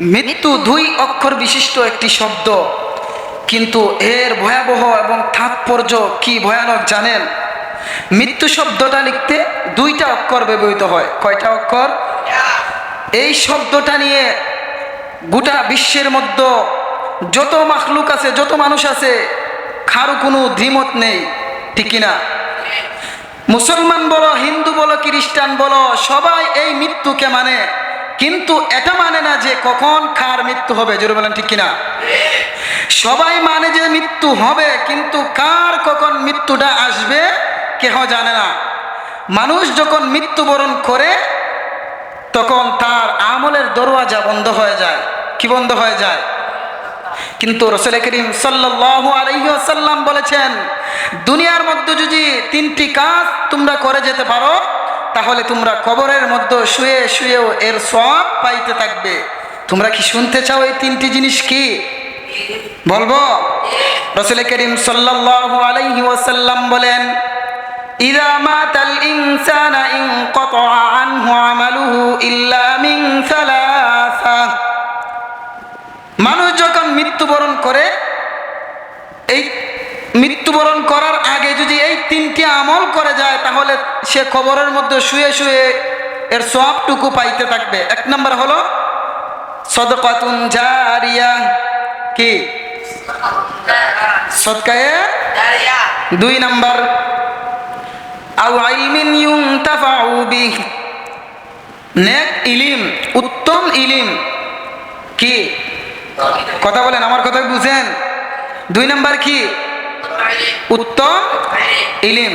মৃত্যু দুই অক্ষর বিশিষ্ট একটি শব্দ। কিন্তু এর ভয়াবহ এবং তাৎপর্য কি ভয়ানক জানেন? মৃত্যু শব্দটা লিখতে দুইটা অক্ষর ব্যবহৃত হয়। কয়টা অক্ষর? এই শব্দটা নিয়ে গোটা বিশ্বের মধ্যে যত মাখলুক আছে, যত মানুষ আছে, কারও কোনো দ্বিমত নেই, ঠিক না মুসলমান বলো, হিন্দু বলো, খ্রিস্টান বলো, সবাই এই মৃত্যুকে মানে। কিন্তু এটা মানে না যে কখন কার মৃত্যু হবে, জোরে বলেন ঠিক কিনা? সবাই মানে যে মৃত্যু হবে, কিন্তু কার কখন মৃত্যুটা আসবে, কেহ জানে না। মানুষ যখন মৃত্যুবরণ করে, তখন তার আমলের দরওয়াজা বন্ধ হয়ে যায়। কি বন্ধ হয়ে যায়? কিন্তু রসুল করিম সাল্লাহ আলহিহাসাল্লাম বলেছেন, দুনিয়ার মধ্যে যদি তিনটি কাজ তোমরা করে যেতে পারো তাহলে তোমরা কবরের মধ্যে শুয়ে শুয়েও এর সব পাইতে থাকবে। তোমরা কি শুনতে চাও এই তিনটি জিনিস কি? বলব? রসুল করিম সাল্লাল্লাহু আলাইহি ওয়াসাল্লাম বলেন, ইদা মাতাল ইনসানা ইন কতআ আনহু আমালুহু ইল্লা মিন সালাসা। মানুষ যখন মৃত্যুবরণ করে, এই মৃত্যুবরণ করার তিনটি আমল করে যায় তাহলে সে খবরের মধ্যে শুয়ে শুয়ে এর সবটুকু পাইতে থাকবে। এক নম্বর হলো সদকাতুন জারিয়া। কি? সদকায়ে? দুই নাম্বার আউ আইলমিন ইউনতাফাউ বিহ। নেক ইলিম উত্তম ইলিম। কি? কথা বলেন আমার কথা বুঝেন। দুই নাম্বার কি? উত্তম, ইলিম।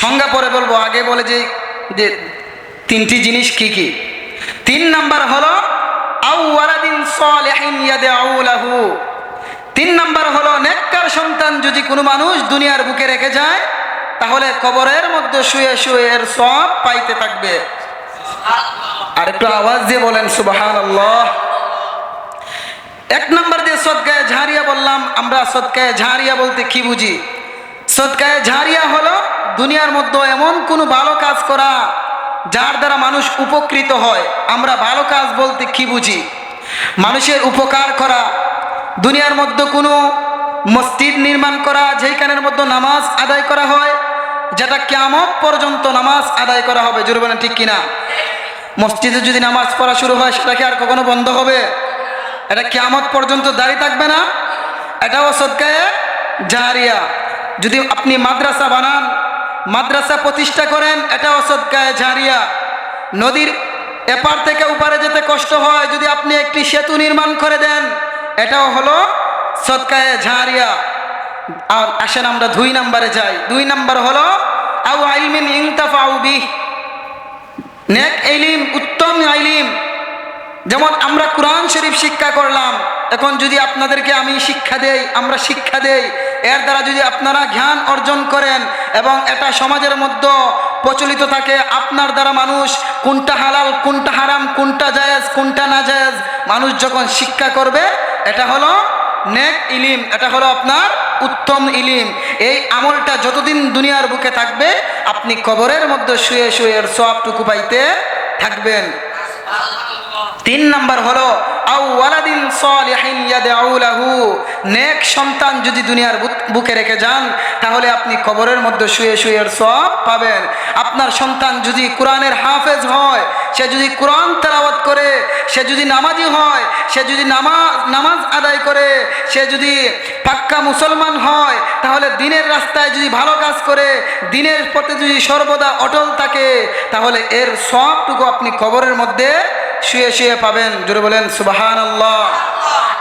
সংজ্ঞা পরে বলব, আগে বলে যে যে তিনটি জিনিস কি কি? তিন নাম্বার হলো তিন নাম্বার হলো, নেককার সন্তান যদি কোনো মানুষ দুনিয়ার বুকে রেখে যায়, তাহলে কবরের মধ্যে শুয়ে শুয়ে এর সব পাইতে থাকবে। আর একটু আওয়াজ দিয়ে বলেন সুবাহান আল্লাহ এক নম্বর দিয়ে সদকায় ঝাড়িয়া বললাম, আমরা সদকায় ঝাড়িয়া বলতে কি বুঝি? সদকায় ঝাড়িয়া হলো দুনিয়ার মধ্যে এমন কোনো ভালো কাজ করা যার দ্বারা মানুষ উপকৃত হয়। আমরা ভালো কাজ বলতে কি বুঝি? মানুষের উপকার করা, দুনিয়ার মধ্যে কোনো মসজিদ নির্মাণ করা, যেইখানের মধ্যে নামাজ আদায় করা হয়, যেটা কেমন পর্যন্ত নামাজ আদায় করা হবে। জোর বলেন ঠিক কিনা? মসজিদে যদি নামাজ পড়া শুরু হয়, সেটা কি আর কখনো বন্ধ হবে? এটা কেমত পর্যন্ত দাঁড়িয়ে থাকবে না। এটাও সদকায়ে জাহারিয়া যদি আপনি মাদ্রাসা বানান, মাদ্রাসা প্রতিষ্ঠা করেন, এটাও সদকায়ে জাহারিয়া নদীর এপার থেকে উপারে যেতে কষ্ট হয়, যদি আপনি একটি সেতু নির্মাণ করে দেন, এটাও হলো সদকায়ে ঝাড়িয়া আর আসেন আমরা দুই নাম্বারে যাই। দুই নাম্বার হলো, আউ আইলমিন ইংতাফাউ বিহ। নেক ইলিম উত্তম আইলিম। যেমন আমরা কোরআন শরীফ শিক্ষা করলাম, এখন যদি আপনাদেরকে আমি শিক্ষা দেই, আমরা শিক্ষা দেই, এর দ্বারা যদি আপনারা জ্ঞান অর্জন করেন এবং এটা সমাজের মধ্যে প্রচলিত থাকে, আপনার দ্বারা মানুষ কোনটা হালাল, কোনটা হারাম, কোনটা জায়েজ, কোনটা না জায়েজ, মানুষ যখন শিক্ষা করবে, এটা হলো নেক ইলিম, এটা হলো আপনার উত্তম ইলিম। এই আমলটা যতদিন দুনিয়ার বুকে থাকবে, আপনি কবরের মধ্যে শুয়ে শুয়ে সবটুকু পাইতে থাকবেন। তিন নাম্বার হলো, আউ ওয়ালাদিন সালিহিন ইয়াদউ লাহু। নেক সন্তান যদি দুনিয়ার বুক- বুকে রেখে যান, তাহলে আপনি কবরের মধ্যে শুয়ে শুয়ে সব পাবেন। আপনার সন্তান যদি কোরআনের হাফেজ হয়, সে যদি কোরআন তেলাওয়াত করে, সে যদি নামাজি হয়, সে যদি নামাজ নামাজ আদায় করে, সে যদি পাক্কা মুসলমান হয়, তাহলে দিনের রাস্তায় যদি ভালো কাজ করে, দিনের পথে যদি সর্বদা অটল থাকে, তাহলে এর সবটুকু আপনি কবরের মধ্যে শুয়ে শুয়ে পাবেন। জোরে বলেন সুবাহান আল্লাহ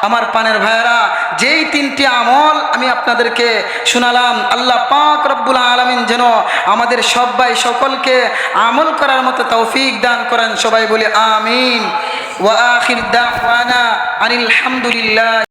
আমার পানের ভাইয়েরা, যেই তিনটি আমল আমি আপনাদেরকে শুনালাম, আল্লাহ পাক রব্বুল আলমিন যেন আমাদের সবাই সকলকে আমল করার মতো তৌফিক দান করেন। সবাই বলে, আমিন। ওয়া আখির দাওয়ানা আনিল হামদুলিল্লাহ।